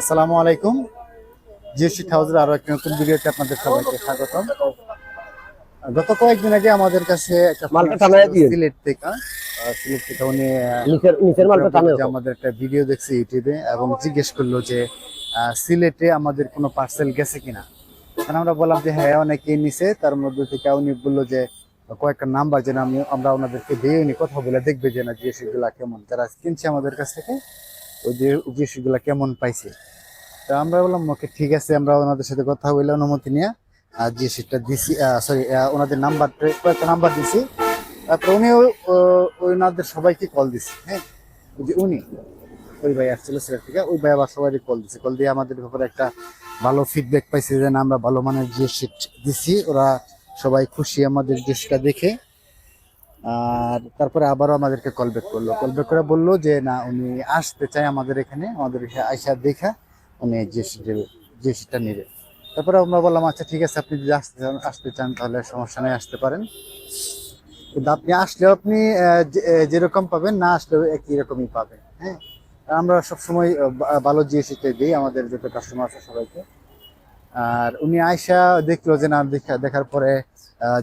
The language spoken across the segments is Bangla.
আসসালামু আলাইকুম। জিএসটি হাউসের আরও একটা নতুন ভিডিওতে আপনাদের সবাইকে স্বাগতম। গত কয়েকদিন আগে আমাদের কাছে একটা। সিলেট থেকে। সিলেট থেকে উনি আমাদের একটা ভিডিও দেখছি ইউটিউবে এবং জিজ্ঞেস করল যে সিলেটে আমাদের কোনো পার্সেল গেছে কিনা? তখন আমরা বললাম যে হ্যাঁ অনেকে নিছে। তার মধ্যে থেকে উনি বলল যে কয়েকটা নাম্বার যেন আমি আমরা ওনাদেরকে দিয়ে উনি কথা বলে দেখবে যে না জিএসটি গুলা কেমন। যারা কিনছে আমাদের কাছ থেকে ওই যে জিএসটি কেমন পাইছে? তো আমরা বললাম, ওকে, ঠিক আছে, আমরা ওনাদের সাথে কথা বলে অনুমতি নিয়ে আর জিএসটিটা দিছি সরি ওনাদের নাম্বার কয়েকটা নাম্বার দিছি। তারপর উনি ওনাদের সবাইকে কল দিছি হ্যাঁ? যে উনি, ওই ভাই আসছিল সিলেট থেকে, ওই ভাই আবার সবাই কল দিছে। কল দিয়ে আমাদের ব্যাপারে একটা ভালো ফিডব্যাক পাইছে যে আমরা ভালো মানের যে শিট দিছি, ওরা সবাই খুশি আমাদের জিনিসটা দেখে। আর তারপরে আবারও আমাদেরকে কল ব্যাক করল। কল ব্যাক করে বলল যে, না, উনি আসতে চায় আমাদের এখানে। আমাদের আইসা দেখা উনি যে যে সিটটা নেবে। তারপরে আমরা বললাম আচ্ছা ঠিক আছে, আপনি যদি আসতে চান আসতে চান, তাহলে সমস্যা নেই, আসতে পারেন। কিন্তু আপনি আসলেও আপনি যেরকম পাবেন, না আসলেও একই রকমই পাবেন হ্যাঁ? আমরা সবসময় ভালো জিএসিটাই দিই, আমাদের যত কাস্টমার আছে সবাইকে। আর উনি আয়সা দেখল যে, না, দেখা, দেখার পরে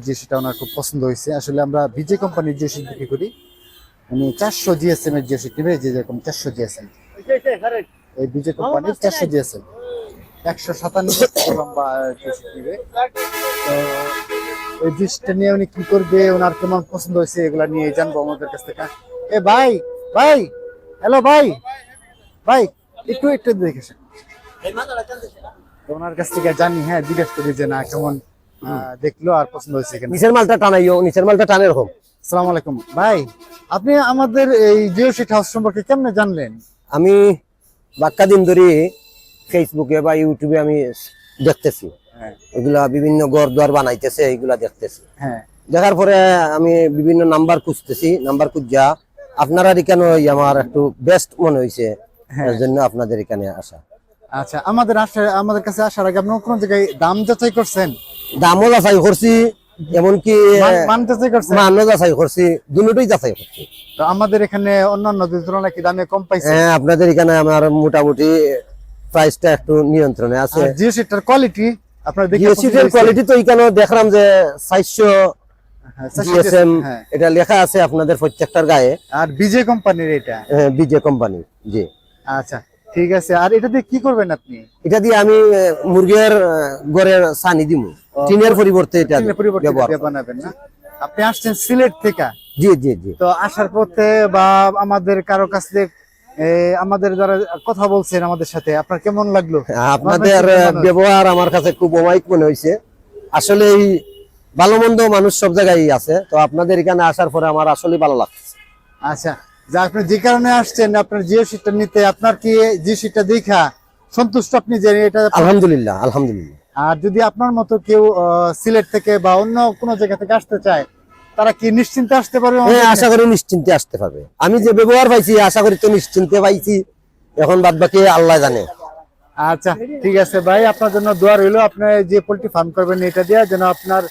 জিএসিটা ওনার খুব পছন্দ হয়েছে। আসলে আমরা বিজে কোম্পানির জিএসি বিক্রি করি, উনি চারশো জিএসএম এর জিএসি নেবে, যে যেরকম চারশো জিএসএম। এই বিজে কোম্পানির চারশো জিএসএম। একশো তো ওই নিয়ে উনি কি করবে, ওনার কেমন পছন্দ হয়েছে, এগুলা নিয়ে জানব আমাদের কাছ থেকে। এ ভাই ভাই, হ্যালো ভাই ভাই, একটু একটু দেখেছেন ওনার কাছ থেকে জানি হ্যাঁ জিজ্ঞেস করি যে না, কেমন দেখল আর পছন্দ হয়েছে কিনা। নিচের মালটা টানাইও নিচের মালটা টানে এরকম। আসসালামু আলাইকুম ভাই আপনি আমাদের এই জিও শিট হাউস সম্পর্কে কেমনে জানলেন? আমি বাক্কা দিন ধরে ফেসবুকে বা ইউটিউবে আমি দেখতেছি। হ্যাঁ। এগুলা বিভিন্ন ঘর দুয়ার বানাইতেছে এগুলা দেখতেছি। হ্যাঁ। দেখার পরে আমি বিভিন্ন নাম্বার খুঁজতেছি নাম্বার খুঁজা আপনারা এখানে আমার একটু বেস্ট মনে হয়েছে হ্যাঁ। এর জন্য আপনাদের এখানে আসা। আচ্ছা আমাদের আসা আমাদের কাছে আসার আগে আপনি কোন জায়গায় দাম যাচাই করছেন? দামও যাচাই করছি এমনকি মান- যাচাই করছেন? মানও যাচাই করছি দুটোই যাচাই করছি। তো আমাদের এখানে অন্যান্য তুলনায় কি দামে কম পাইছে? হ্যাঁ আপনাদের এখানে আমার মোটামুটি প্রাইসটা একটু নিয়ন্ত্রণে আছে। জিও শিটটার কোয়ালিটি আপনার দেখে জিএসএম কোয়ালিটি তো এখানে দেখলাম যে চারশো জিএসএম হ্যাঁ। এটা লেখা আছে আপনাদের প্রত্যেকটার গায়ে। আর বিজে কোম্পানির এটা? বিজে কোম্পানি জি। আচ্ছা ঠিক আছে আর এটা দিয়ে কি করবেন আপনি? এটা দিয়ে আমি মুরগির গড়ের সানি দিমু। টিনের পরিবর্তে এটা পরিবর্তে বানাবেন না? আপনি আসছেন সিলেট থেকে? জি জি জি। তো আসার পথে বা আমাদের কারও কাছে আমাদের যারা কথা বলছেন আমাদের সাথে আপনার কেমন লাগল? আপনাদের ব্যবহার আমার কাছে খুব অমায়িক মনে হয়েছে আসলে এই ভালো মন্দ মানুষ সব জায়গায় আছে তো আপনাদের এখানে আসার পরে আমার আসলে ভালো লাগছে। আচ্ছা যা আপনি যে কারণে আসছেন আপনার জিও সিটটা নিতে আপনার কি জিও সিটটা দেখা সন্তুষ্ট আপনি যে এটা আলহামদুলিল্লাহ আলহামদুলিল্লাহ। আর যদি আপনার মতো কেউ সিলেট থেকে বা অন্য কোনো জায়গা থেকে আসতে চায় তারা কি নিশ্চিন্তে আসতে পারবে? হ্যাঁ আশা করি নিশ্চিন্তে আসতে পারবে। আমি যে ব্যবহার পাইছি আশা করি তো নিশ্চিন্তে পাইছি। এখন বাদ বাকি আল্লাহ জানে। আচ্ছা ঠিক আছে ভাই আপনার জন্য দোয়া রইল। আপনি যে পোল্ট্রি ফার্ম করবেন এটা দিয়ে যেন আপনার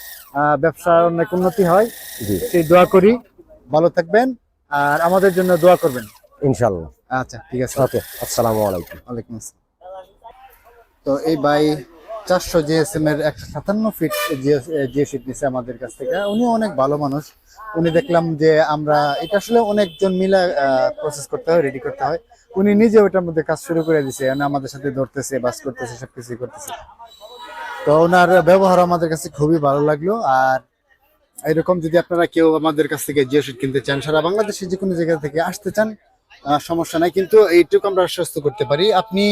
ব্যবসার অনেক উন্নতি হয়। জি। সেই দোয়া করি। ভালো থাকবেন। আর আমাদের জন্য দোয়া করবেন। ইনশাল্লাহ আচ্ছা ঠিক আছে। ওকে আসসালামু আলাইকুম। ওয়ালাইকুম আসসালাম। তো এই ভাই চারশো জিএসএম এর একশো সাতান্ন ফিট জিও শিট নিছে আমাদের কাছ থেকে। উনি অনেক ভালো মানুষ। উনি দেখলাম যে আমরা এটা আসলে অনেকজন মিলে প্রসেস করতে হয় রেডি করতে হয়। উনি নিজে ওটার মধ্যে কাজ শুরু করে দিছে উনি আমাদের সাথে ধরতেছে বাস করতেছে সবকিছু করতেছে। তো ওনার ব্যবহার আমাদের কাছে খুবই ভালো লাগল। আর এরকম যদি আপনারা কেউ আমাদের কাছ থেকে জিও শিট কিনতে চান, সারা বাংলাদেশে যে কোনো জায়গা থেকে আসতে চান সমস্যা নাই। কিন্তু এইটুকু আমরা আশ্বস্ত করতে পারি। আপনি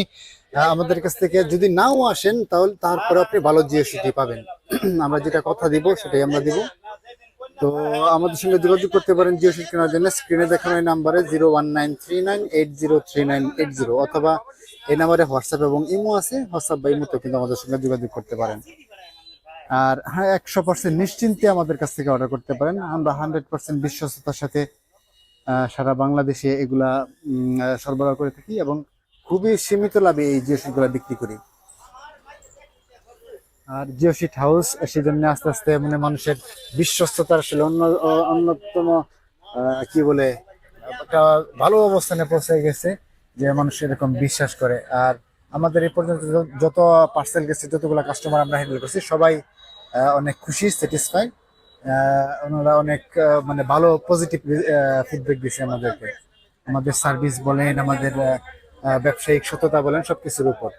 আমাদের কাছ থেকে যদি নাও আসেন, তাহলে তারপরে আপনি ভালো জিও সিটি পাবেন। আমরা যেটা কথা দিব, সেটাই আমরা দিব। তো আমাদের সঙ্গে যোগাযোগ করতে পারেন জিও সিট কেনার জন্য। স্ক্রিনে দেখানো এই নাম্বারে zero one nine three nine eight zero three nine eight zero অথবা এই নাম্বারে হোয়াটসঅ্যাপ এবং ইমো আছে। হোয়াটসঅ্যাপ বা ইমোতে কিন্তু আমাদের সঙ্গে যোগাযোগ করতে পারেন। আর হ্যাঁ একশো পার্সেন্ট নিশ্চিন্তে আমাদের কাছ থেকে অর্ডার করতে পারেন। আমরা হান্ড্রেড পার্সেন্ট বিশ্বস্ততার সাথে সারা বাংলাদেশে এগুলা সরবরাহ করে থাকি এবং খুবই সীমিত লাভে এই জিও গুলা বিক্রি করি। আর জিও শিট হাউস, সেজন্য আস্তে আস্তে মানে মানুষের বিশ্বস্ততা আসলে অন্য, অন্যতম কি বলে, একটা ভালো অবস্থানে পৌঁছে গেছে যে মানুষ এরকম বিশ্বাস করে। আর আমাদের এই পর্যন্ত যত পার্সেল গেছে, যতগুলো কাস্টমার আমরা হ্যান্ডেল করছি, সবাই অনেক খুশি স্যাটিসফাই ওনারা অনেক মানে ভালো পজিটিভ ফিডব্যাক দিছে আমাদেরকে। আমাদের সার্ভিস বলেন, আমাদের ব্যবসায়িক সততা বলেন, সবকিছুর উপর।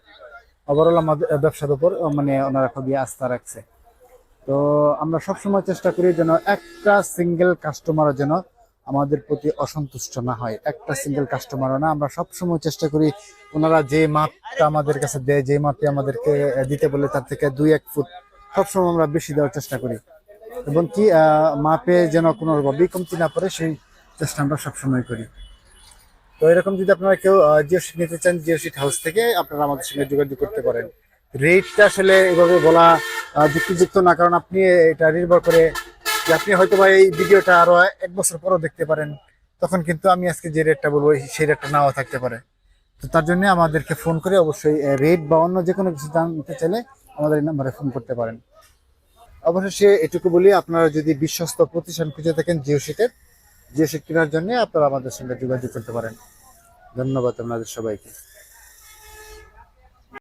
ওভারঅল আমাদের ব্যবসার উপর মানে ওনারা খুবই আস্থা রাখছে। তো আমরা সবসময় চেষ্টা করি যেন একটা সিঙ্গেল কাস্টমারও যেন আমাদের প্রতি অসন্তুষ্ট না হয়। একটা সিঙ্গেল কাস্টমারও না, আমরা সবসময় চেষ্টা করি ওনারা যে মাপটা আমাদের কাছে দেয়, যে মাপে আমাদেরকে দিতে বলে, তার থেকে দুই, এক ফুট সবসময় আমরা বেশি দেওয়ার চেষ্টা করি। এবং কি মাপে যেন কোনো কোনোভাবেই কমতি না পড়ে, সেই চেষ্টা আমরা সবসময় করি। তো এরকম যদি আপনারা কেউ জিও শিট নিতে চান জিও সিট হাউস থেকে আপনারা আমাদের সঙ্গে যোগাযোগ করতে পারেন। রেটটা আসলে এভাবে বলা যুক্তিযুক্ত না, কারণ আপনি এটা নির্ভর করে যে আপনি হয়তো বা এই ভিডিওটা আরও এক বছর পরও দেখতে পারেন, তখন কিন্তু আমি আজকে যে রেটটা বলব সেই রেটটা নাও থাকতে পারে। তো তার জন্য আমাদেরকে ফোন করে অবশ্যই রেট বা অন্য যে কোনো কিছু জানতে চাইলে আমাদের এই নাম্বারে ফোন করতে পারেন। অবশেষে এটুকু বলি, আপনারা যদি বিশ্বস্ত প্রতিষ্ঠান খুঁজে থাকেন জিও সিটের জিও সিট কেনার জন্য আপনারা আমাদের সঙ্গে যোগাযোগ করতে পারেন। ধন্যবাদ আপনাদের সবাইকে।